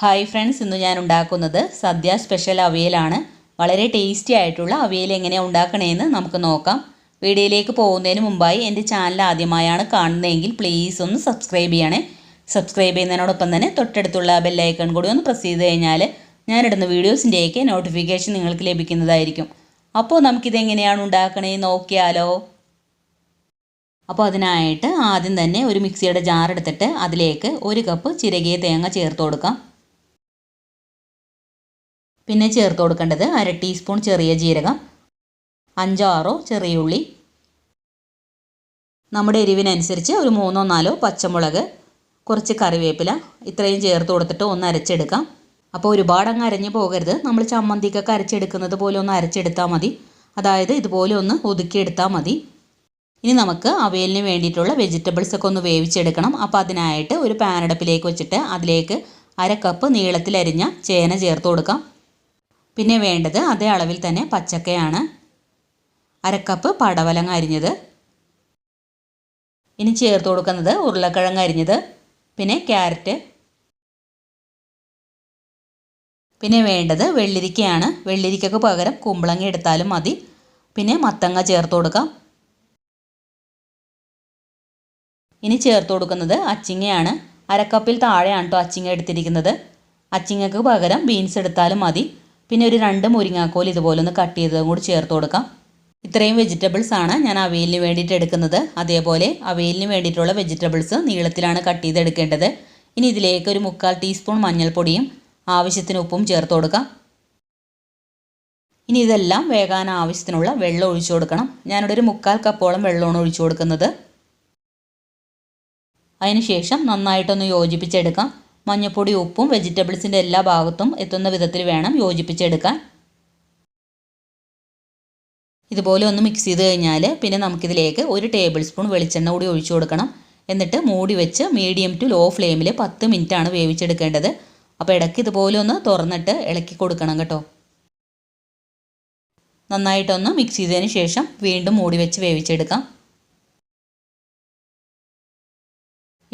Hi friends ഇന്ന് ഞാൻ ഉണ്ടാക്കുന്നത് സദ്യ സ്പെഷ്യൽ അവിയലാണ്. വളരെ ടേസ്റ്റി ആയിട്ടുള്ള അവിയൽ എങ്ങനെയാണ് ഉണ്ടാക്കണേന്ന് നമുക്ക് നോക്കാം. വീഡിയോയിലേക്ക് പോകുന്നതിന് മുമ്പായി എന്റെ ചാനൽ ആദ്യമായാണ് കാണുന്നതെങ്കിൽ പ്ലീസ് ഒന്ന് സബ്സ്ക്രൈബ് ചെയ്യണേ. സബ്സ്ക്രൈബ് ചെയ്യുന്നതിനോടൊപ്പം തന്നെ തൊട്ടടുത്തുള്ള ബെല്ലൈക്കൺ കൂടി ഒന്ന് പ്രസ് ചെയ്ത് കഴിഞ്ഞാൽ ഞാനിടുന്ന വീഡിയോസിന്റെയൊക്കെ നോട്ടിഫിക്കേഷൻ നിങ്ങൾക്ക് ലഭിക്കുന്നതായിരിക്കും. അപ്പോൾ നമുക്കിതെങ്ങനെയാണ് ഉണ്ടാക്കണേ നോക്കിയാലോ. അപ്പോൾ അതിനായിട്ട് ആദ്യം തന്നെ ഒരു മിക്സിയുടെ ജാർ എടുത്തിട്ട് അതിലേക്ക് ഒരു കപ്പ് ചിരകിയ തേങ്ങ ചേർത്ത് കൊടുക്കാം. പിന്നെ ചേർത്ത് കൊടുക്കേണ്ടത് അര ടീസ്പൂൺ ചെറിയ ജീരകം അഞ്ചാറോ ചെറിയ ഉള്ളി. നമ്മുടെ എരിവിനനുസരിച്ച് ഒരു മൂന്നോ നാലോ പച്ചമുളക് കുറച്ച് കറിവേപ്പില ഇത്രയും ചേർത്ത് കൊടുത്തിട്ട് ഒന്ന് അരച്ചെടുക്കാം. അപ്പോൾ ഒരുപാട് അങ്ങ് അരഞ്ഞു പോകരുത്. നമ്മൾ ചമ്മന്തിക്കൊക്കെ അരച്ചെടുക്കുന്നത് പോലെ ഒന്ന് അരച്ചെടുത്താൽ മതി. അതായത് ഇതുപോലെ ഒന്ന് ഒതുക്കിയെടുത്താൽ മതി. ഇനി നമുക്ക് അവയലിന് വേണ്ടിയിട്ടുള്ള വെജിറ്റബിൾസ് ഒക്കെ ഒന്ന് വേവിച്ചെടുക്കണം. അപ്പോൾ അതിനായിട്ട് ഒരു പാനടപ്പിലേക്ക് വെച്ചിട്ട് അതിലേക്ക് അര കപ്പ് നീളത്തിൽ അരിഞ്ഞ ചേന ചേർത്ത് കൊടുക്കാം. പിന്നെ വേണ്ടത് അതേ അളവിൽ തന്നെ പച്ചക്കയാണ്. അരക്കപ്പ് പടവലങ്ങ അരിഞ്ഞത്. ഇനി ചേർത്ത് കൊടുക്കുന്നത് ഉരുളക്കിഴങ്ങ് അരിഞ്ഞത്. പിന്നെ ക്യാരറ്റ്. പിന്നെ വേണ്ടത് വെള്ളിരിക്കയാണ്. വെള്ളിരിക്കക്ക് പകരം കുമ്പളങ്ങ എടുത്താലും മതി. പിന്നെ മത്തങ്ങ ചേർത്ത് കൊടുക്കാം. ഇനി ചേർത്ത് കൊടുക്കുന്നത് അച്ചിങ്ങയാണ്. അരക്കപ്പിൽ താഴെയാണ് കേട്ടോ അച്ചിങ്ങ എടുത്തിരിക്കുന്നത്. അച്ചിങ്ങക്ക് പകരം ബീൻസ് എടുത്താലും മതി. പിന്നെ ഒരു രണ്ട് മുരിങ്ങാക്കോൽ ഇതുപോലെ ഒന്ന് കട്ട് ചെയ്തതും കൂടി ചേർത്ത് കൊടുക്കാം. ഇത്രയും വെജിറ്റബിൾസ് ആണ് ഞാൻ അവയിലിന് വേണ്ടിയിട്ട് എടുക്കുന്നത്. അതേപോലെ അവയിലിന് വേണ്ടിയിട്ടുള്ള വെജിറ്റബിൾസ് നീളത്തിലാണ് കട്ട് ചെയ്തെടുക്കേണ്ടത് ഇനി ഇതിലേക്ക് ഒരു മുക്കാൽ ടീസ്പൂൺ മഞ്ഞൾപ്പൊടിയും ആവശ്യത്തിന് ഉപ്പും ചേർത്ത് കൊടുക്കാം. ഇനി ഇതെല്ലാം വേകാൻ ആവശ്യത്തിനുള്ള വെള്ളം ഒഴിച്ചു കൊടുക്കണം. ഞാനിവിടെ ഒരു മുക്കാൽ കപ്പോളം വെള്ളമാണ് ഒഴിച്ചു കൊടുക്കുന്നത്. അതിനുശേഷം നന്നായിട്ടൊന്ന് യോജിപ്പിച്ചെടുക്കാം. മഞ്ഞൾപ്പൊടി ഉപ്പും വെജിറ്റബിൾസിന്റെ എല്ലാ ഭാഗത്തും എത്തുന്ന വിധത്തിൽ വേണം യോജിപ്പിച്ചെടുക്കാൻ. ഇതുപോലെ ഒന്ന് മിക്സ് ചെയ്ത് കഴിഞ്ഞാൽ പിന്നെ നമുക്കിതിലേക്ക് ഒരു ടേബിൾ സ്പൂൺ വെളിച്ചെണ്ണ കൂടി ഒഴിച്ചു കൊടുക്കണം. എന്നിട്ട് മൂടി വെച്ച് മീഡിയം ടു ലോ ഫ്ലെയിമിൽ പത്ത് മിനിറ്റാണ് വേവിച്ചെടുക്കേണ്ടത്. അപ്പോൾ ഇടയ്ക്ക് ഇതുപോലെ ഒന്ന് തുറന്നിട്ട് ഇളക്കി കൊടുക്കണം കേട്ടോ. നന്നായിട്ടൊന്ന് മിക്സ് ചെയ്തതിന് ശേഷം വീണ്ടും മൂടി വെച്ച് വേവിച്ചെടുക്കാം.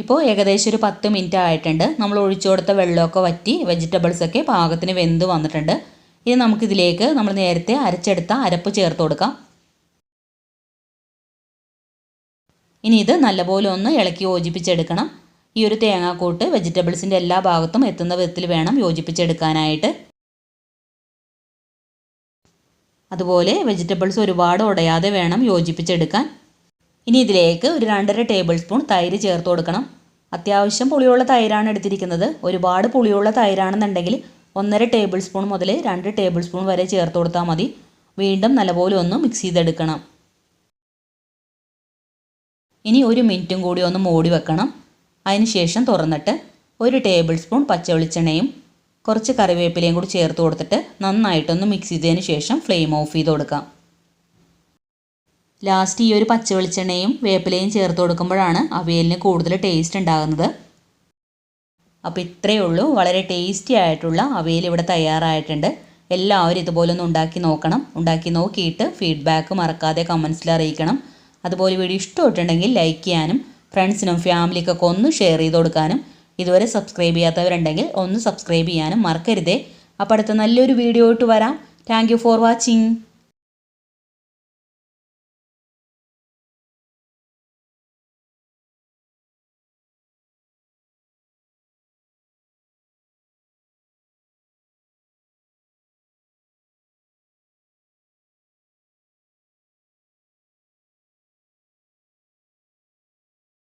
ഇപ്പോൾ ഏകദേശം ഒരു പത്ത് മിനിറ്റ് ആയിട്ടുണ്ട്. നമ്മൾ ഒഴിച്ചു കൊടുത്ത വെള്ളമൊക്കെ വറ്റി വെജിറ്റബിൾസൊക്കെ പാകത്തിന് വെന്ത് വന്നിട്ടുണ്ട്. ഇനി നമുക്കിതിലേക്ക് നമ്മൾ നേരത്തെ അരച്ചെടുത്ത അരപ്പ് ചേർത്ത് കൊടുക്കാം. ഇനി ഇത് നല്ലപോലെ ഒന്ന് ഇളക്കി യോജിപ്പിച്ചെടുക്കണം. ഈ ഒരു തേങ്ങാക്കൂട്ട് വെജിറ്റബിൾസിന്റെ എല്ലാ ഭാഗത്തും എത്തുന്ന വിധത്തിൽ വേണം യോജിപ്പിച്ചെടുക്കാനായിട്ട്. അതുപോലെ വെജിറ്റബിൾസ് ഒരുപാട് ഉടയാതെ വേണം യോജിപ്പിച്ചെടുക്കാൻ. ഇനി ഇതിലേക്ക് ഒരു രണ്ടര ടേബിൾ സ്പൂൺ തൈര് ചേർത്ത് കൊടുക്കണം. അത്യാവശ്യം പുളിയുള്ള തൈരാണ് എടുത്തിരിക്കുന്നത്. ഒരുപാട് പുളിയുള്ള തൈരാണെന്നുണ്ടെങ്കിൽ ഒന്നര ടേബിൾ സ്പൂൺ മുതൽ രണ്ട് ടേബിൾ സ്പൂൺ വരെ ചേർത്ത് കൊടുത്താൽ മതി. വീണ്ടും നല്ലപോലെ ഒന്ന് മിക്സ് ചെയ്തെടുക്കണം. ഇനി ഒരു മിനിറ്റും കൂടി ഒന്ന് മൂടി വെക്കണം. അതിനുശേഷം തുറന്നിട്ട് ഒരു ടേബിൾ സ്പൂൺ പച്ച വെളിച്ചെണ്ണയും കുറച്ച് കറിവേപ്പിലയും കൂടി ചേർത്ത് കൊടുത്തിട്ട് നന്നായിട്ടൊന്ന് മിക്സ് ചെയ്തതിന് ശേഷം ഫ്ലെയിം ഓഫ് ചെയ്ത് കൊടുക്കാം. ലാസ്റ്റ് ഈ ഒരു പച്ച വെളിച്ചെണ്ണയും വേപ്പിലയും ചേർത്ത് കൊടുക്കുമ്പോഴാണ് അവിയലിന് കൂടുതൽ ടേസ്റ്റ് ഉണ്ടാകുന്നത്. അപ്പോൾ ഇത്രയേ ഉള്ളൂ. വളരെ ടേസ്റ്റി ആയിട്ടുള്ള അവിയൽ ഇവിടെ തയ്യാറായിട്ടുണ്ട്. എല്ലാവരും ഇതുപോലെ ഒന്ന് ഉണ്ടാക്കി നോക്കണം. ഉണ്ടാക്കി നോക്കിയിട്ട് ഫീഡ്ബാക്ക് മറക്കാതെ കമൻസിൽ അറിയിക്കണം. അതുപോലെ വീഡിയോ ഇഷ്ടമായിട്ടുണ്ടെങ്കിൽ ലൈക്ക് ചെയ്യാനും ഫ്രണ്ട്സിനും ഫാമിലിക്കൊക്കെ ഒന്ന് ഷെയർ ചെയ്ത് കൊടുക്കാനും ഇതുവരെ സബ്സ്ക്രൈബ് ചെയ്യാത്തവരുണ്ടെങ്കിൽ ഒന്ന് സബ്സ്ക്രൈബ് ചെയ്യാനും മറക്കരുതേ. അപ്പോൾ അടുത്ത നല്ലൊരു വീഡിയോ ആയിട്ട് വരാം. Thank for watching